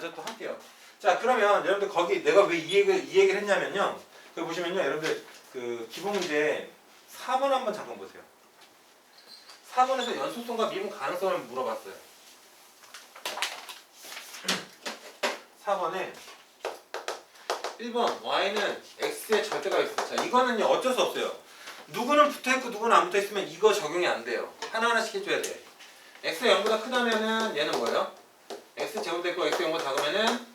또 할게요. 자 그러면 여러분들 거기 내가 왜 이 얘기를 이 얘기를 했냐면요. 그 보시면요, 여러분들 그 기본 문제 4번 한번 잠깐 보세요. 4번에서 연속성과 미분 가능성을 물어봤어요. 4번에 1번 y는 x의 절대가 있어. 자 이거는요 어쩔 수 없어요. 누구는 붙어 있고 누구는 안 붙어 있으면 이거 적용이 안 돼요. 하나 하나씩 해줘야 돼. x가 0보다 크다면은 얘는 뭐예요? X 제곱됐고 x 0보다 작으면은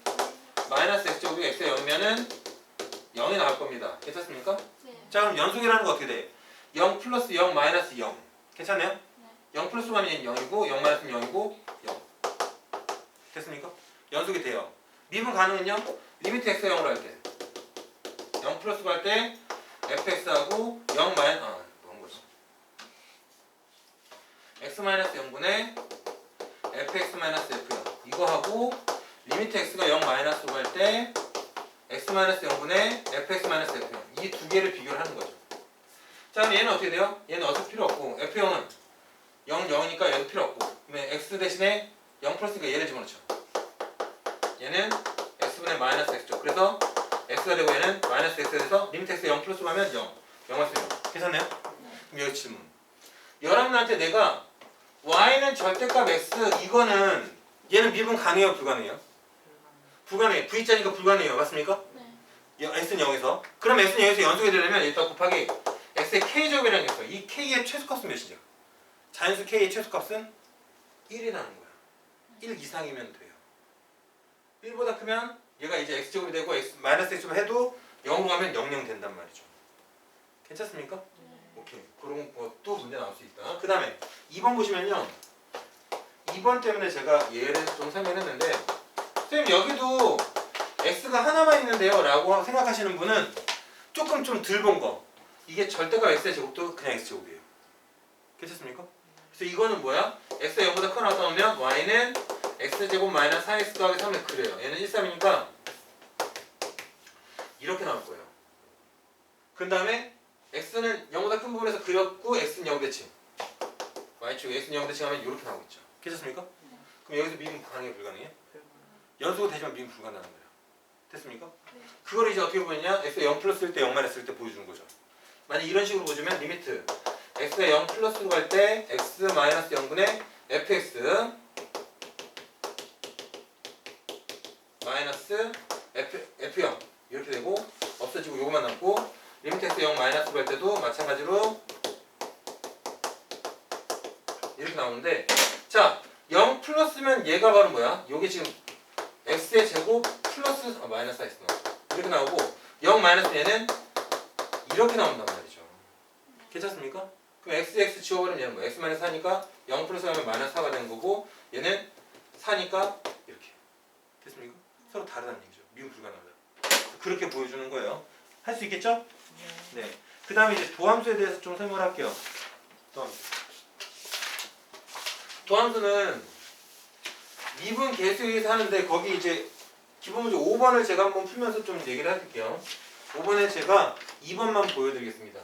마이너스 x 제곱이 x가 0이면은 0이 나올 겁니다. 괜찮습니까? 네. 자 그럼 연속이라는 거 어떻게 돼? 0 플러스 0 마이너스 0 괜찮나요? 0 플러스 하면 0이고 0 마이너스는 0이고 0 됐습니까? 연속이 돼요. 미분 가능은요? 리미트 x가 0으로 할 때. 0 플러스 할때 fx하고 0 마이너스 아 뭐한 거죠? x 마이너스 0분의 fx 마이너스 f요. 이거 하고 리미트 x가 0 마이너스로 할때 x 마이너스 0분의 fx 마이너스 f요. 이 두 개를 비교를 하는 거죠. 자 그럼 얘는 어떻게 돼요? 얘는 어차피 필요 없고 f0은 0, 0이니까 얘도 필요 없고 그러면 x 대신에 0 플러스니까 얘를 집어넣죠. 얘는 x분의 마이너스 x죠. 그래서 x가 되고 얘는 마이너스 x가 돼서 리미트 x 0 플러스로 하면 0. 0 맞으면 0. 괜찮나요? 그럼 여기 질문. 여러분한테 내가 y는 절대값 x 이거는 얘는 미분 가능해요 불가능해요? 불가능해. v자니까 불가능해요. 맞습니까? 네. 여- x는 0에서 그럼 x는 0에서 연속이 되려면 일단 곱하기 x의 k제곱이라는 게 있어요. 이 k의 최소값은 몇이죠? 자연수 k의 최소값은 1이라는 거야. 1 이상이면 돼요. 1보다 크면 얘가 이제 x제곱이 되고 x 마이너스 x제곱 해도 0으로 가면 00 된단 말이죠. 괜찮습니까? 오케이. 그런 것도 문제 나올 수 있다. 그 다음에 2번 보시면요. 2번 때문에 제가 얘를 좀 설명했는데 선생님 여기도 x가 하나만 있는데요 라고 생각하시는 분은 조금 좀 덜 본 거. 이게 절대값 x의 제곱도 그냥 x제곱이에요. 괜찮습니까? 그래서 이거는 뭐야? x가 0보다 크거나 나오면 y는 x제곱 마이너스 4x 더하기 3을 그려요. 얘는 1, 3이니까 이렇게 나올 거예요. 그 다음에 x는 0보다 큰 부분에서 그렸고 x는 0 대칭. y축 x는 0 대칭 하면 이렇게 나오겠죠. 괜찮습니까? 그럼 여기서 미분 가능해 불가능해? 연속은 되지만 미분 불가능한 거예요. 됐습니까? 네. 그걸 이제 어떻게 보느냐? x가 0 플러스일 때0 마이너스일 때 보여주는 거죠. 만약 이런 식으로 보여주면 리미트 x가 0 플러스로 갈 때 x 마이너스 0분의 fx 마이너스 f, f0 이렇게 되고 없어지고 요거만 남고 리미트 x 0 마이너스로 갈 때도 마찬가지로 이렇게 나오는데 자 0 플러스면 얘가 바로 뭐야? 요게 지금 x의 제곱 플러스 아, 마이너스 x 나와 이렇게 나오고 0 마이너스 얘는 이렇게 나온단 말이죠. 괜찮습니까? 그럼 x x 지워버리면 얘는 뭐 x 마이너스 4니까 0 플러스 하면 마이너스 4가 되는 거고 얘는 4니까 이렇게 됐습니까? 서로 다르다는 얘기죠. 미분 불가능하다. 그렇게 보여주는 거예요. 할 수 있겠죠? 네. 그 다음에 이제 도함수에 대해서 좀 설명을 할게요. 도함수. 도함수는 미분 계수에 의해서 하는데 거기 이제 기본 문제 5번을 제가 한번 풀면서 좀 얘기를 해드릴게요. 5번에 제가 2번만 보여드리겠습니다.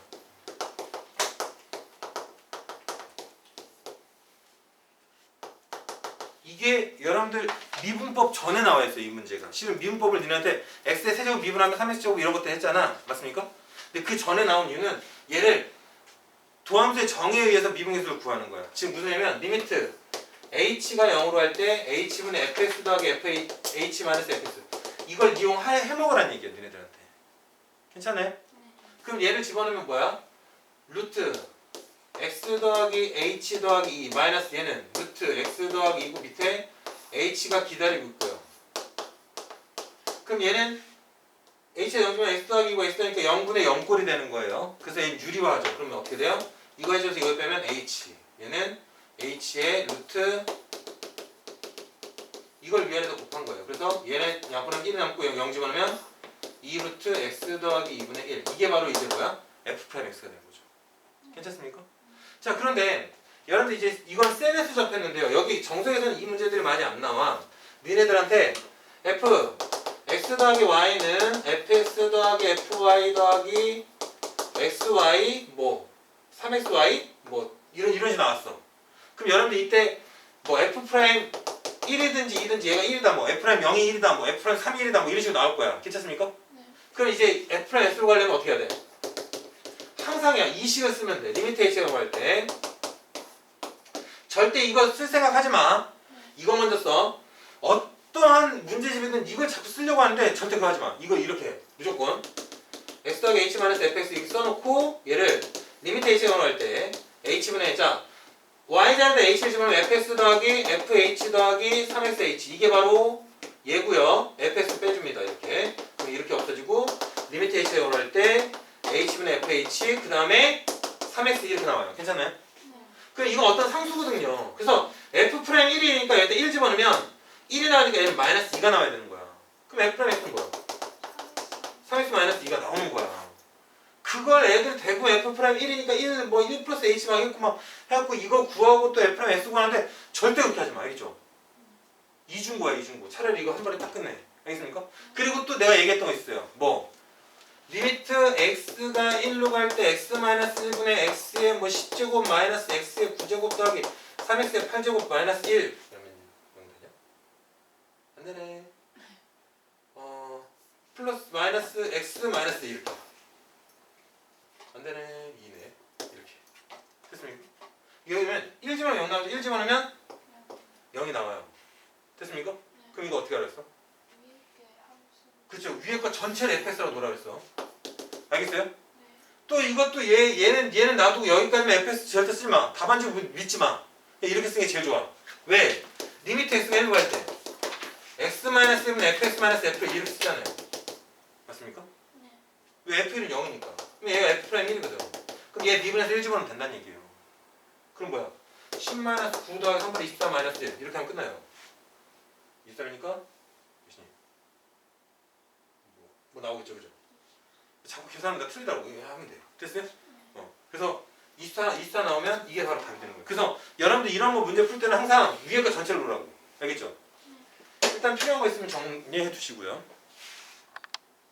이게 여러분들 미분법 전에 나와 있어요 이 문제가 실은 미분법을 니네한테 x의 세제곱 미분하면 3x제곱 이런 것들 했잖아 맞습니까? 근데 그 전에 나온 이유는 얘를 도함수의 정에 의해서 미분계수를 구하는 거야 지금 무슨 얘기냐면 리미트 h가 0으로 할 때 h분의 fx 더하기 fh 마이너스 fx 이걸 이용해 해먹으라는 얘기야 니네들한테 괜찮아요? 그럼 얘를 집어넣으면 뭐야? 루트 x 더하기 h 더하기 2 마이너스 얘는 루트 x 더하기 2고 밑에 h가 기다리고 있고요. 그럼 얘는 h가 0이면 x 더하기 2고 x 더하니까 0분의 0꼴이 되는 거예요. 그래서 얘는 유리화하죠. 그러면 어떻게 돼요? 이거 해줘서 이거 빼면 h 얘는 h의 루트 이걸 위아래로 곱한 거예요. 그래서 얘는 양분은 1을 남고 0 집어넣으면 2 루트 x 더하기 2분의 1 이게 바로 이제 뭐야? f 프라임 x가 되는 거죠. 괜찮습니까? 자 그런데 여러분들 이제 이건 셈에서 접했는데요. 여기 정석에서는 이 문제들이 많이 안 나와. 니네들한테 f x 더하기 y는 더하기 fy 더하기 xy 뭐 3xy 뭐 이런 이런 식 나왔어. 그럼 여러분들 이때 뭐 f 프라임 1이든지 2든지 얘가 1이다 뭐 F' 0이 1이다 뭐 F' 3이 1이다 뭐 이런 식으로 나올 거야 괜찮습니까? 네. 그럼 이제 F' S로 가려면 어떻게 해야 돼? 항상이야 이식을 쓰면 돼 리미트 H라고 할때 절대 이거 쓸 생각 하지 마 이거 먼저 써 어 떠한 문제집이든 이걸 자꾸 쓰려고 하는데 절대 그거 하지 마. 이거 이렇게 해. 무조건. x 더하기 h 마이너스 fx 이렇게 써놓고 얘를 리미트 h라고 할때 h분의 자 y자리에다 h를 집어넣으면 fx 더하기 fh 더하기 3xh 이게 바로 얘고요. fx 빼줍니다 이렇게. 그럼 이렇게 없어지고 리미트 h라고 할때 h분의 fh 그 다음에 3x 이렇게 나와요. 괜찮나요? 네. 그럼 이거 어떤 상수거든요. 그래서 f 프라임 1이니까 여기다 1 집어넣으면 1이 나오니까 얘는 마이너스 2가 나와야 되는 거야 그럼 f 프라임 x는 뭐야? 3x 마이너스 2가 나오는 거야. 그걸 애들 대고 f 프라임 1이니까 1, 뭐1 플러스 h 막 이렇게 막 해갖고 이거 구하고 또 f 프라임 s 구하는데 절대 그렇게 하지 마. 알겠죠? 이중고야 이중고. 차라리 이거 한 번에 딱 끝내. 알겠습니까? 그리고 또 내가 얘기했던 거 있어요. 뭐? 리미트 x가 1로 갈 때 x 마이너스 1분의 x의 뭐 10제곱 마이너스 x의 9제곱 더하기 3x의 8제곱 마이너스 1 그러면 뭔 되냐? 안 되네. 어 플러스 마이너스 x 마이너스 이렇게 안 되네 2네 이렇게 됐습니까? 이거면 1 집어넣으면 0 나오죠 1 집어넣으면 0이 나와요 됐습니까? 그럼 이거 어떻게 알았어? 그렇죠 위에 거 전체를 fx라고 놓으라 그랬어 알겠어요? 네. 또 이것도 얘, 얘는 얘는 놔두고 여기까지만 fx 절대 쓰지 마 답안지고 믿지 마 이렇게 쓰는 게 제일 좋아 왜? 리미트 x가 1로 갈때 x 마이너스 1은 fx 마이너스 f 이렇게 쓰잖아요 맞습니까? 네. 왜 F1은 0이니까. 그럼 얘가 F 프라임 1이거든. 그럼 얘 미분에서 1 집어넣으면 된다는 얘기예요. 그럼 뭐야? 10 마이너스 9 더하기 3분의 24 마이너스 1 이렇게 하면 끝나요. 23이니까 몇이니? 뭐, 뭐 나오겠죠, 그죠? 자꾸 계산하면 다 틀리다고 하면 돼요. 됐어요? 어. 그래서 24, 24 나오면 이게 바로 답이 되는 거예요. 그래서 여러분들 이런 거 문제 풀 때는 항상 위에 거 전체를 놓으라고. 알겠죠? 일단 필요한 거 있으면 정리해 두시고요.